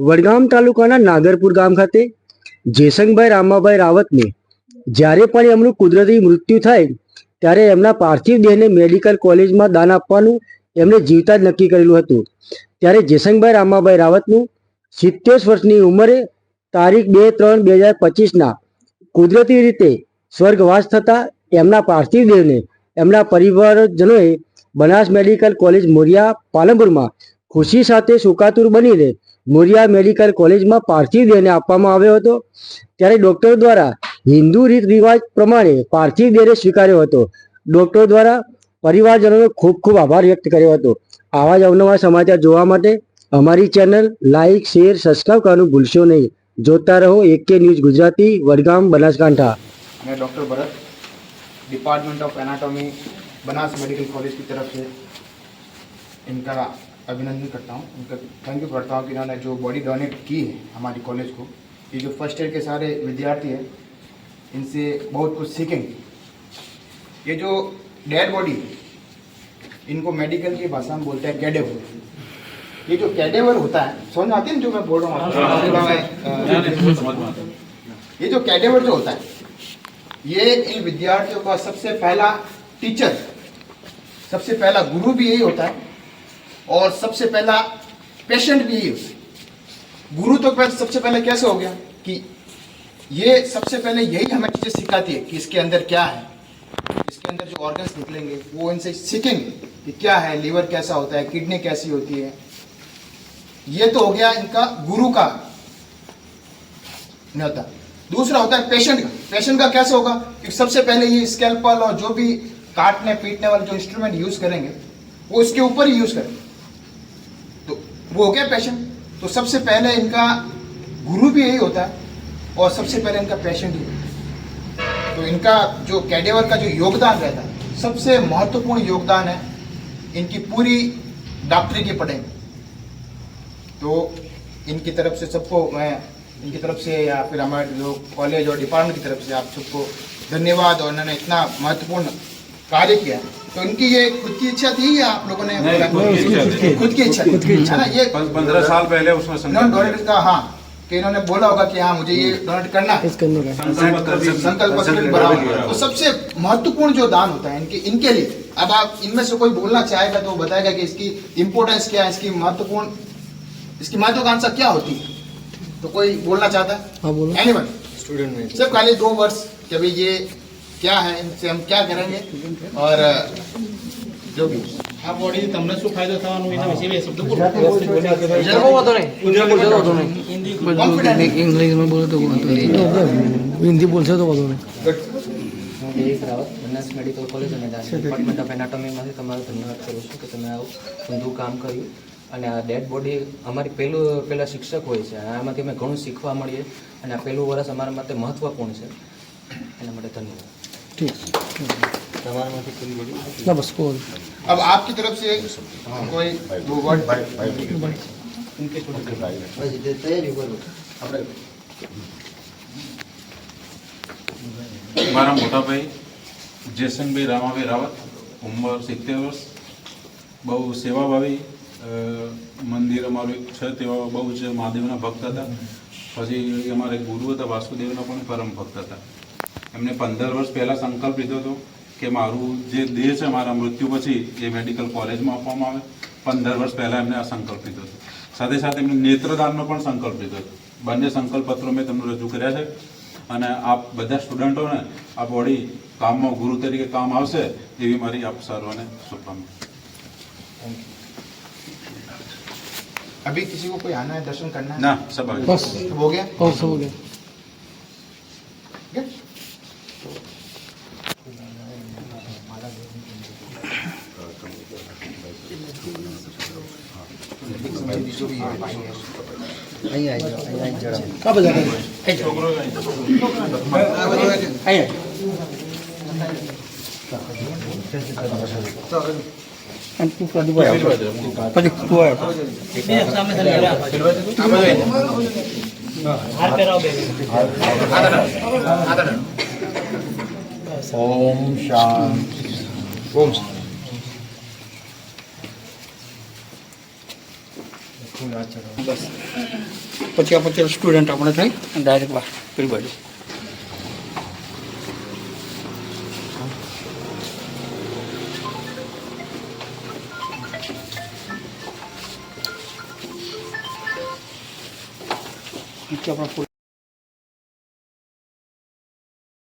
વડગામ તાલુકાના નાગરપુર ગામ ખાતે જેસંગભાઈ રામાભાઈ રાવતને જ્યારે પણ એમનું કુદરતી મૃત્યુ થાય, ત્યારે એમના પાર્થિવ દેહને મેડિકલ કોલેજમાં દાન આપવાનું એમણે જીવતા જ નક્કી કરેલું હતું. ત્યારે જેસંગભાઈ રામાભાઈ રાવતનું સિત્તેર વર્ષની ઉંમરે તારીખ બે ત્રણ બે હજાર પચીસના કુદરતી રીતે સ્વર્ગવાસ થતા એમના પાર્થિવ દેહને એમના પરિવારજનોએ બનાસ મેડિકલ કોલેજ મોરિયા પાલનપુરમાં ખુશી સાથે સુકાતુર બનીને મોરિયા મેડિકલ કોલેજમાં પાર્થિવ દેહને આપવામાં આવ્યો હતો ત્યારે ડોક્ટર દ્વારા હિન્દુ રીત રિવાજ પ્રમાણે પાર્થિવ દેહને સ્વીકાર્યો હતો ડોક્ટર દ્વારા પરિવારજનોનો ખૂબ ખૂબ આભાર વ્યક્ત કર્યો હતો આવા જ અવનવા સમાચાર જોવા માટે અમારી ચેનલ લાઇક શેર સબસ્ક્રાઇબ કરવાનું ભૂલશો નહીં જોતા રહો એકે ન્યૂઝ ગુજરાતી વડગામ બનાસકાંઠા मैं doctor Bharat department of anatomy Banas medical college की तरफ से इनका अभिनंदन करता हूँ। उनका थैंक यू करता हूँ कि इन्होंने जो बॉडी डोनेट की है हमारी कॉलेज को ये जो फ़र्स्ट ईयर के सारे विद्यार्थी हैं इनसे बहुत कुछ सीखेंगे। ये जो डेड बॉडी इनको मेडिकल की भाषा में बोलते हैं कैडेवर ये जो कैडेवर होता है समझ आती है जो मैं बोल रहा हूँ? ये जो कैडेवर जो होता है ये इन विद्यार्थियों का सबसे पहला टीचर सबसे पहला गुरु भी यही होता है। और सबसे पहला पेशेंट भी होता गुरु तो पहले सबसे पहले कैसे हो गया कि ये सबसे पहले यही हमें चीज़ें सिखाती है कि इसके अंदर क्या है। इसके अंदर जो ऑर्गन्स निकलेंगे, वो इनसे सीखेंगे कि क्या है लीवर कैसा होता है किडनी कैसी होती है। ये तो हो गया इनका गुरु का। न्योता दूसरा होता है पेशेंट का। पेशेंट का कैसे होगा? कि सबसे पहले ये स्केल्पल और जो भी काटने, पीटने वाले जो इंस्ट्रूमेंट यूज़ करेंगे, वो इसके ऊपर ही यूज़ करेंगे। वो हो गया पेशेंट तो सबसे पहले इनका गुरु भी यही होता है और सबसे पहले इनका पेशेंट ही होता है। तो इनका जो कैडेवर का जो योगदान रहता है, सबसे महत्वपूर्ण योगदान है इनकी पूरी डॉक्टरी की पढ़ाई तो इनकी तरफ़ से सबको मैं, इनकी तरफ़ से या फिर हमारे जो कॉलेज और डिपार्टमेंट की तरफ़ से आप सबको धन्यवाद और इन्होंने इतना महत्वपूर्ण कार्य किया। तो इनकी ये खुद की इच्छा थी या आप लोगों ने खुद की इच्छा थी। खुद की इच्छा ना ये पंद्रह साल पहले उसमें इन्होंने डोनेट का हाँ कि इन्होंने बोला होगा कि हाँ मुझे ये डोनेट करना है। संकल्प पत्र है। तो सबसे महत्वपूर्ण जो दान होता है इनके इनके लिए। अब आप इनमें से कोई बोलना चाहेगा तो बताएगा कि इसकी इम्पोर्टेंस क्या है इसकी महत्वपूर्ण इसकी महत्वाकांक्षा क्या होती है? तो कोई बोलना चाहता है? हाँ बोलो। एनीवन स्टूडेंट में। सिर्फ़ खाली दो वर्ष कि ये क्या है इनसे हम क्या करेंगे और जो भी આ બોડી તમને શું ફાયદો થવાનો એના વિશે બે શબ્દ બોલો Confident. ઇંગ્લિશમાં બોલો તો વાંધો નહીં હિન્દી બોલશો તો વાંધો નહીં હું વિવેક રાવત બનાસ મેડિકલ કોલેજ અને ડિપાર્ટમેન્ટ ઓફ એનાટોમીમાંથી તમારો ધન્યવાદ કરું છું કે તમે આવું ઊંધું કામ કર્યું અને આ ડેડ બોડી અમારી પહેલું પહેલાં શિક્ષક હોય છે અને આમાંથી અમે ઘણું શીખવા મળીએ અને આ પહેલું વર્ષ અમારા માટે મહત્ત્વપૂર્ણ છે એના માટે ધન્યવાદ ઠીક તમારામાંથી કોઈ બોડી ના બસ કોલ अब आपकी तरफ से कोई दो वर्ड તૈયારી કરું મારા મોટા ભાઈ જેસનભાઈ રામાભાઈ રાવત ઉંમર સિત્તેર વર્ષ બહુ સેવાભાવી અ, મંદિર અમારું એક છે તેવા બહુ જ મહાદેવના ભક્ત હતા પછી અમારે ગુરુ હતા વાસુદેવના પણ પરમ ભક્ત હતા એમને પંદર વર્ષ પહેલાં સંકલ્પ લીધો હતો કે મારું જે દેહ છે મારા મૃત્યુ પછી એ મેડિકલ કોલેજમાં આપવામાં આવે પંદર વર્ષ પહેલાં એમને આ સંકલ્પ લીધો હતો સાથે સાથે એમને નેત્રદાનનો પણ સંકલ્પ લીધો હતો બંને સંકલ્પ પત્રો મેં તમને રજૂ કર્યા છે અને આપ બધા સ્ટુડન્ટોને આ બોડી કામમાં ગુરુ તરીકે કામ આવશે એવી મારી આપ સર્વને શુભકામના अभी किसी को कोई आना है दर्शन करना है ના સબ આવી બસ सब हो गया બસ હો ગયા કા બધા અને તું પ્રદીપ પછી તું આવ્યો સામે હાર પહેરાવો બે બસ પછી આ પછી સ્ટુડન્ટ આપણે થઈ ડાયરેક્ટ બહાર પેલી બાજુ નીચે આપણા